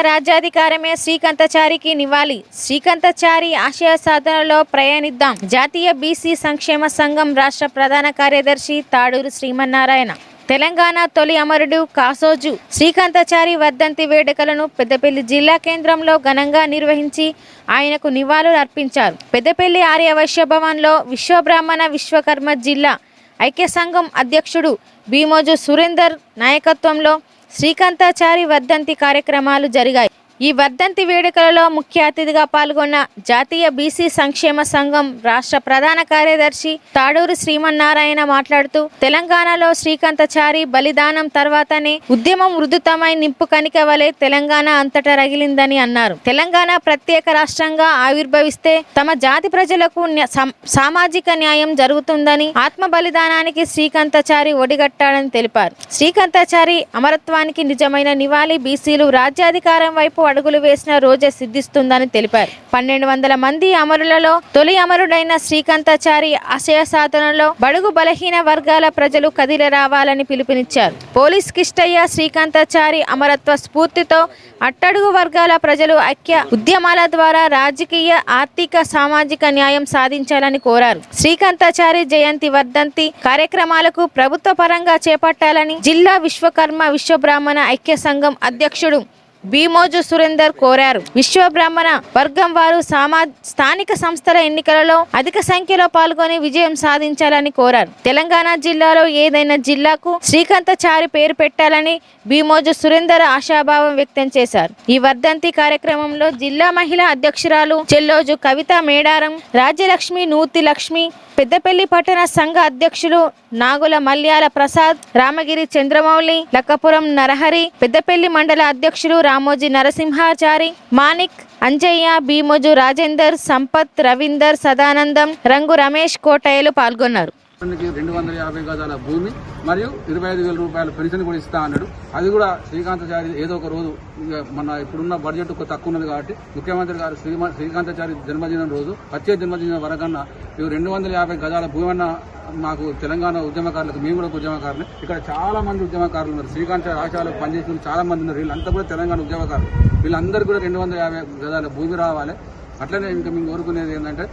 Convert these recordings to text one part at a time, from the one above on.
రాజ్యాధికారమే శ్రీకాంతచారికి నివాళి. శ్రీకాంతచారి ఆశయ సాధనలో ప్రయాణిద్దాం. జాతీయ బీసీ సంక్షేమ సంఘం రాష్ట్ర ప్రధాన కార్యదర్శి తాడూరు శ్రీమన్నారాయణ. తెలంగాణ తొలి అమరుడు కాసోజు. శ్రీకాంతచారి వర్ధంతి వేడుకలను పెద్దపల్లి జిల్లా కేంద్రంలో ఘనంగా నిర్వహించి ఆయనకు నివాళులు అర్పించారు. పెద్దపల్లి ఆర్యవైశ్య భవన్లో విశ్వబ్రాహ్మణ విశ్వకర్మ జిల్లా ఐక్య సంఘం అధ్యక్షుడు భీమోజు సురేందర్ నాయకత్వంలో శ్రీకాంతాచారి వర్ధంతి కార్యక్రమాలు జరిగాయి. ఈ వర్ధంతి వేడుకలలో ముఖ్య అతిథిగా పాల్గొన్న జాతీయ బీసీ సంక్షేమ సంఘం రాష్ట్ర ప్రధాన కార్యదర్శి తాడూరు శ్రీమన్నారాయణ మాట్లాడుతూ తెలంగాణలో శ్రీకాంతచారి బలిదానం తర్వాతనే ఉద్యమం ఉధృతమై నింపు కనిక వలె తెలంగాణ అంతటా రగిలిందని అన్నారు. తెలంగాణ ప్రత్యేక రాష్ట్రంగా ఆవిర్భవిస్తే తమ జాతి ప్రజలకు సామాజిక న్యాయం జరుగుతుందని ఆత్మ బలిదానానికి శ్రీకాంతచారి ఒడిగట్టాడని తెలిపారు. శ్రీకాంతచారి అమరత్వానికి నిజమైన నివాళి బీసీలు రాజ్యాధికారం వైపు అడుగులు వేసిన రోజే సిద్ధిస్తుందని తెలిపారు. పన్నెండు వందల మంది అమరులలో తొలి అమరుడైన శ్రీకాంతాచారి ఆశయ సాధనలో బడుగు బలహీన వర్గాల ప్రజలు కదిలి రావాలని పిలుపునిచ్చారు. పోలీస్ కిష్టయ్య శ్రీకాంతాచారి అమరత్వ స్ఫూర్తితో అట్టడుగు వర్గాల ప్రజలు ఐక్య ఉద్యమాల ద్వారా రాజకీయ ఆర్థిక సామాజిక న్యాయం సాధించాలని కోరారు. శ్రీకాంతాచారి జయంతి వర్ధంతి కార్యక్రమాలకు ప్రభుత్వ పరంగా చేపట్టాలని జిల్లా విశ్వకర్మ విశ్వబ్రాహ్మణ ఐక్య సంఘం అధ్యక్షుడు భీమోజు సురేందర్ కోరారు. విశ్వబ్రాహ్మణ వర్గం వారు సామా స్థానిక సంస్థల ఎన్నికలలో అధిక సంఖ్యలో పాల్గొని విజయం సాధించాలని కోరారు. తెలంగాణ జిల్లాలో ఏదైనా జిల్లాకు శ్రీకాంతచారి పేరు పెట్టాలని భీమోజు సురేందర్ ఆశాభావం వ్యక్తం చేశారు. ఈ వర్ధంతి కార్యక్రమంలో జిల్లా మహిళా అధ్యక్షురాలు చెల్లోజు కవిత మేడారం రాజ్యలక్ష్మి నూతి లక్ష్మి పెద్దపల్లి పట్టణ సంఘ అధ్యక్షులు నాగుల మల్యాల ప్రసాద్ రామగిరి చంద్రమౌళి లక్కపురం నరహరి పెద్దపల్లి మండల అధ్యక్షులు రామోజీ నరసింహాచారి మాణిక్ అంజయ్య భీమోజు రాజేందర్ సంపత్ రవీందర్ సదానందం రంగు రమేష్ కోటయ్యలు పాల్గొన్నారు. రెండు వందల యాభై గజాల భూమి మరియు ఇరవై ఐదు వేల రూపాయల పెన్షన్ కూడా ఇస్తా అన్నాడు. అది కూడా శ్రీకాంతాచారి ఏదో ఒక రోజు ఇక మన ఇప్పుడున్న బడ్జెట్ తక్కువ ఉన్నది కాబట్టి ముఖ్యమంత్రి గారు శ్రీ శ్రీకాంతాచారి జన్మదినం రోజు వచ్చే జన్మదినం వరకన్నా ఇవి రెండు వందల యాభై గజాల భూమి అన్న మాకు తెలంగాణ ఉద్యమకారులకు మేము కూడా ఉద్యమకారులు ఇక్కడ చాలా మంది ఉద్యమకారులు ఉన్నారు. శ్రీకాంతాచారి ఆశాలకు పనిచేసిన చాలా మంది ఉన్నారు. వీళ్ళంతా కూడా తెలంగాణ ఉద్యమకారులు. వీళ్ళందరూ కూడా రెండు వందల యాభై గజాల భూమి రావాలి. అట్లనే ఇంకా మేము కోరుకునేది ఏంటంటే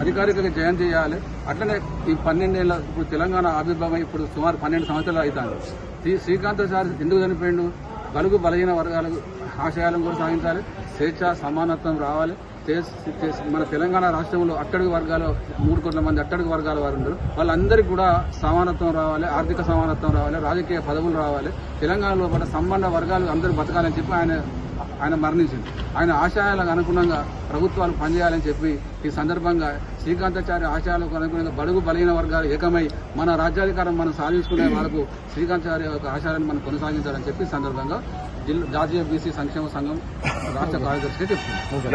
అధికారికంగా జయం చేయాలి. అట్లనే ఈ పన్నెండేళ్ళ ఇప్పుడు తెలంగాణ ఆవిర్భావం ఇప్పుడు సుమారు పన్నెండు సంవత్సరాలు అవుతాను శ్రీ శ్రీకాంత్ సార్ ఎందుకు చనిపోయిండు? బలుగు బలహీన వర్గాలకు ఆశయాలను కూడా సాధించాలి. స్వేచ్ఛ సమానత్వం రావాలి. మన తెలంగాణ రాష్ట్రంలో అట్టడుగు వర్గాలు మూడు కోట్ల మంది అట్టడుగు వర్గాల వారు ఉండరు. వాళ్ళందరికీ కూడా సమానత్వం రావాలి ఆర్థిక సమానత్వం రావాలి రాజకీయ పదవులు రావాలి. తెలంగాణలో పడ్డ సంబంధ వర్గాలు అందరూ బతకాలని చెప్పి ఆయన ఆయన మరణించింది. ఆయన ఆశయాలకు అనుగుణంగా ప్రభుత్వాలు పనిచేయాలని చెప్పి ఈ సందర్భంగా శ్రీకాంతాచార్య ఆశయాలకు అనుగుణంగా బడుగు బలహీన వర్గాలు ఏకమై మన రాజ్యాధికారం మనం సాధించుకునే వాళ్ళకు శ్రీకాంతాచార్య యొక్క ఆశయాలను మనం కొనసాగించాలని చెప్పి సందర్భంగా జిల్లా జాతీయ బీసీ సంక్షేమ సంఘం రాష్ట్ర కార్యదర్శిగా చెప్తుంది